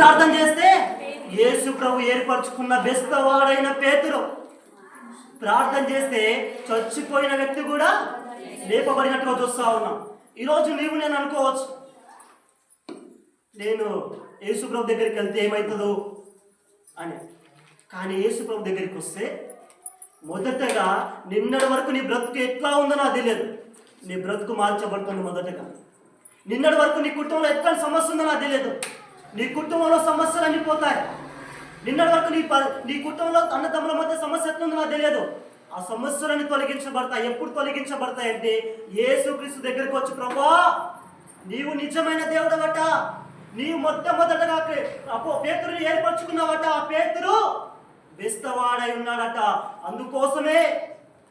ప్రార్థన చేస్తే యేసు ప్రభు ఏర్పరచుకున్న బెస్తవాడైన పేతురు. ప్రార్థన చేస్తే చచ్చిపోయిన వ్యక్తి కూడా లేపబడినట్టుగా చూస్తా ఉన్నాం. ఈరోజు నీవు నేను అనుకోవచ్చు. నేను యేసు ప్రభు దగ్గరికి వెళ్తే ఏమవుతుందో అని. కానీ యేసు ప్రభు దగ్గరికి వస్తే మొదటగా నిన్నటి వరకు నీ బ్రతుకు ఎట్లా ఉందో నాకు తెలియదు. నీ బ్రతుకు మార్చబడుతుంది మొదటగా. నిన్నటి వరకు నీ కుటుంబంలో ఎట్లా సమస్య ఉందో నాకు తెలియదు. నీ కుటుంబంలో సమస్యలు అన్ని పోతాయి. నిన్నటి వరకు నీ ప- నీ కుటుంబంలో అన్నదమ్ముల మధ్య సమస్య ఎట్లుందో నాకు తెలియదు. ఆ సమస్యలన్నీ తొలగించబడతాయి. ఎప్పుడు తొలగించబడతాయి అంటే యేసుక్రీస్తు దగ్గరికి వచ్చి ప్రభా నీవు నిజమైన దేవుడవట. నీవు మొట్టమొదటగా అపో పేతురుని ఏర్పరచుకున్నావట. ఆ పేతురు బెస్తవాడై ఉన్నాడట. అందుకోసమే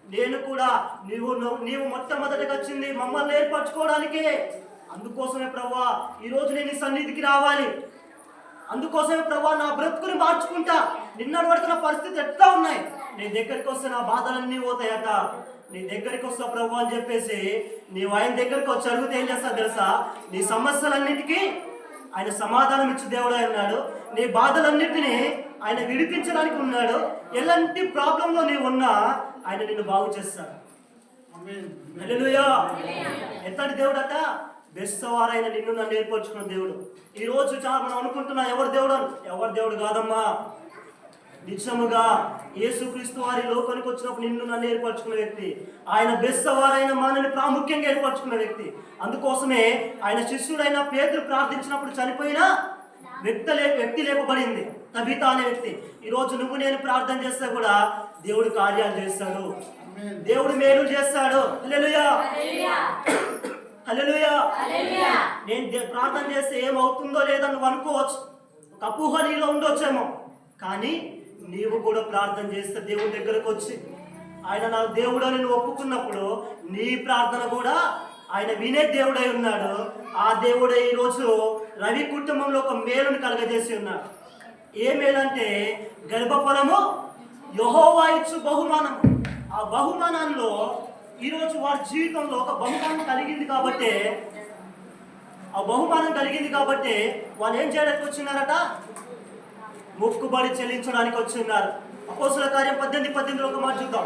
నేను కూడా నీవు నీవు మొట్టమొదటగా వచ్చింది మమ్మల్ని ఏర్పరచుకోవడానికే అందుకోసమే ప్రభా ఈరోజు నేను ఈ సన్నిధికి రావాలి. అందుకోసమే ప్రభా నా బ్రతుకుని మార్చుకుంటా. నిన్నటి వరకు నా పరిస్థితి ఎట్లా ఉన్నాయి? నీ దగ్గరికి వస్తే నా బాధలన్నీ పోతాయట. నీ దగ్గరికి వస్తా ప్రభు అని చెప్పేసి నీవు ఆయన దగ్గరికి వచ్చి అడిగితే ఏం చేస్తా తెలుసా? నీ సమస్యలన్నిటికీ ఆయన సమాధానం ఇచ్చి దేవుడే ఉన్నాడు. నీ బాధలన్నిటినీ ఆయన విడిపించడానికి ఉన్నాడు. ఎలాంటి ప్రాబ్లంలో నీవు ఉన్నా ఆయన నిన్ను బాగు చేస్తాడు. ఎంతటి దేవుడట? బెస్తవారైన నిన్ను నన్ను ఏర్పరచుకున్న దేవుడు. ఈ రోజు చాలా మనం అనుకుంటున్నాం ఎవరు దేవుడు అని ఎవరు దేవుడు కాదమ్మా. నిజముగా యేసుక్రీస్తు వారి లోకానికి వచ్చినప్పుడు నిన్ను నన్ను ఏర్పరచుకున్న వ్యక్తి. ఆయన బెస్తవారైన మనని ప్రాముఖ్యంగా ఏర్పరచుకున్న వ్యక్తి. అందుకోసమే ఆయన శిష్యుడైన పేదలు ప్రార్థించినప్పుడు చనిపోయిన వ్యక్తి లే వ్యక్తి లేపబడింది. తబిత అనే వ్యక్తి. ఈ రోజు నువ్వు నేను ప్రార్థన చేస్తే కూడా దేవుడు కార్యాలు చేస్తాడు. దేవుడు మేలు చేస్తాడు. నేను ప్రార్థన చేస్తే ఏమవుతుందో లేదో నువ్వు అనుకోవచ్చు. ఒక అపోహ నీలో ఉండొచ్చేమో. కానీ నీవు కూడా ప్రార్థన చేస్తే దేవుడి దగ్గరకు వచ్చి ఆయన నా దేవుడు అని నువ్వు ఒప్పుకున్నప్పుడు నీ ప్రార్థన కూడా ఆయన వినే దేవుడై ఉన్నాడు. ఆ దేవుడే ఈరోజు రవి కుటుంబంలో ఒక మేలుని కలగజేసి ఉన్నాడు. ఏ మేలంటే గర్భఫలము యహోవా ఇచ్చు బహుమానము. ఆ బహుమానంలో ఈరోజు వారి జీవితంలో ఒక బహుమానం కలిగింది కాబట్టి ఆ బహుమానం కలిగింది కాబట్టి వాళ్ళు ఏం చేయడానికి వచ్చినారట? మొక్కుబడి చెల్లించడానికి వచ్చి ఉన్నారు అపోసుల కార్యం పద్దెనిమిది పద్దెనిమిదిలో ఒక మాట చూద్దాం.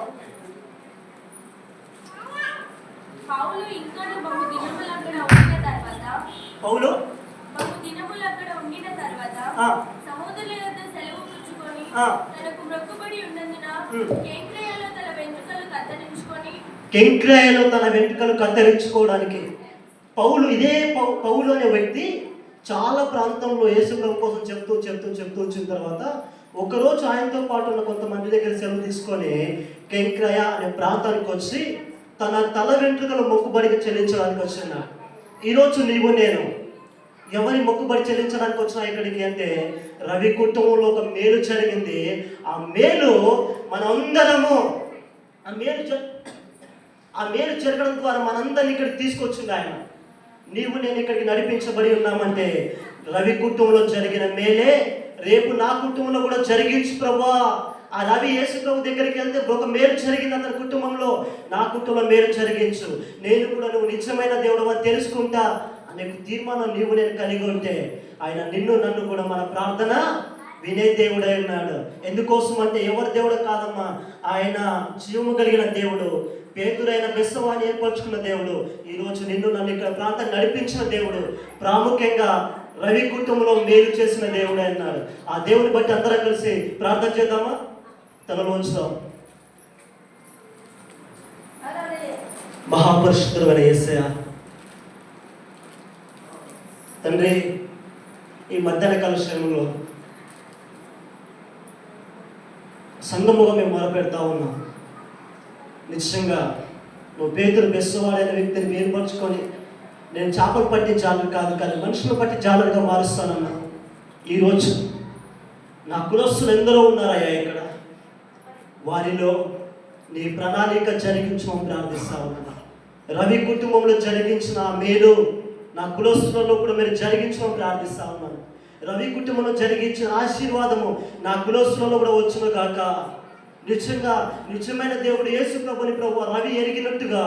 పౌలు. సహోదరుల యొద్ద సెలవు పుచ్చుకొని ఆ. తనకు మొక్కుబడి ఉన్నందున ఉమ్. కేంద్రయాలో తన వెంట్రుకలు కత్తిరించుకొని కెంక్రాయలో తన వెంట్రుకలు కత్తిరించుకోవడానికి. పౌలు ఇదే పౌలు అనే వ్యక్తి చాలా ప్రాంతంలో యేసుప్రభు కోసం చెప్తూ చెప్తూ చెప్తూ వచ్చిన తర్వాత ఒకరోజు ఆయనతో పాటు ఉన్న కొంతమంది దగ్గర సెలవు తీసుకొని కెంక్రయ అనే ప్రాంతానికి వచ్చి తన తల వెంట్రుకలు మొక్కుబడికి చెల్లించడానికి వచ్చినాడు ఈరోజు నీవు నేను ఎవరి మొక్కుబడి చెల్లించడానికి వచ్చినా ఇక్కడికి అంటే రవి కుటుంబంలో ఒక మేలు జరిగింది. ఆ మేలు మనందరము ఆ మేలు ఆ మేలు జరగడం ద్వారా మనందరిని ఇక్కడికి తీసుకొచ్చింది ఆయన. నీవు నేను ఇక్కడికి నడిపించబడి ఉన్నామంటే రవి కుటుంబంలో జరిగిన మేలే. రేపు నా కుటుంబంలో కూడా జరిగించు ప్రభా. ఆ రవి యేసు ప్రభు దగ్గరికి వెళ్తే ఒక మేలు జరిగింది అతని కుటుంబంలో. నా కుటుంబంలో మేలు జరిగించు. నేను కూడా నువ్వు నిజమైన దేవుడు అని తెలుసుకుంటా. అనే తీర్మానం నీవు నేను కలిగి ఉంటే ఆయన నిన్ను నన్ను కూడా మన ప్రార్థన వినే దేవుడై ఉన్నాడు. ఎందుకోసం అంటే ఎవరి దేవుడు కాదమ్మా? ఆయన జీవము కలిగిన దేవుడు పేతురైన బెස්සవాణి ఏర్పరచుకున్న దేవుడు ఈరోజు నిన్ను నన్ను ఇక్కడ ప్రాంతం నడిపించిన దేవుడు ప్రాముఖ్యంగా రవి కుటుంబంలో మేలు చేసిన దేవుడు అన్నాడు ఆ దేవుని బట్టి అందరం కలిసి ప్రార్థన చేద్దామా? తనలోంచుదాం. మహాపరిశుద్ధుడైన యేసయ్య తండ్రి ఈ మధ్యాహ్న కాల శ్రమంలో సంఘముగా మేము మొరపెడతా ఉన్నాం. నిశ్చయంగా నువ్వు పేదలు బెස්සవాడైన వ్యక్తిని ఏర్పరచుకొని నేను చేపలు పట్టి జాలరు కాదు కానీ మనుషులు పట్టి జాలరుగా మారుస్తానన్నా. ఈరోజు నా కులస్తులు ఎందరో ఉన్నారయ్యా ఇక్కడ. వారిలో నీ ప్రణాళిక జరిగించమని ప్రార్థిస్తా ఉన్నా రవి కుటుంబంలో జరిగించిన మేలు నా కులస్తులలో కూడా మీరు జరిగించమని ప్రార్థిస్తా ఉన్నాను. రవి కుటుంబంలో జరిగించిన ఆశీర్వాదము నా కులస్తులలో కూడా వచ్చును గాక. నిజంగా నిజమైన దేవుడు యేసు ప్రభుని ప్రభు రవి ఎరిగినట్టుగా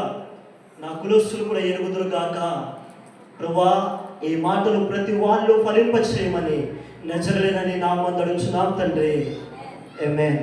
నా కులస్తులు కూడా ఎరుగుదురు గాక. ప్రభా ఈ మాటలు ప్రతి వాళ్ళు ఫలింప చేయమని నజరలేనని నా మందడుచున్నాం తండ్రి. ఎమెన్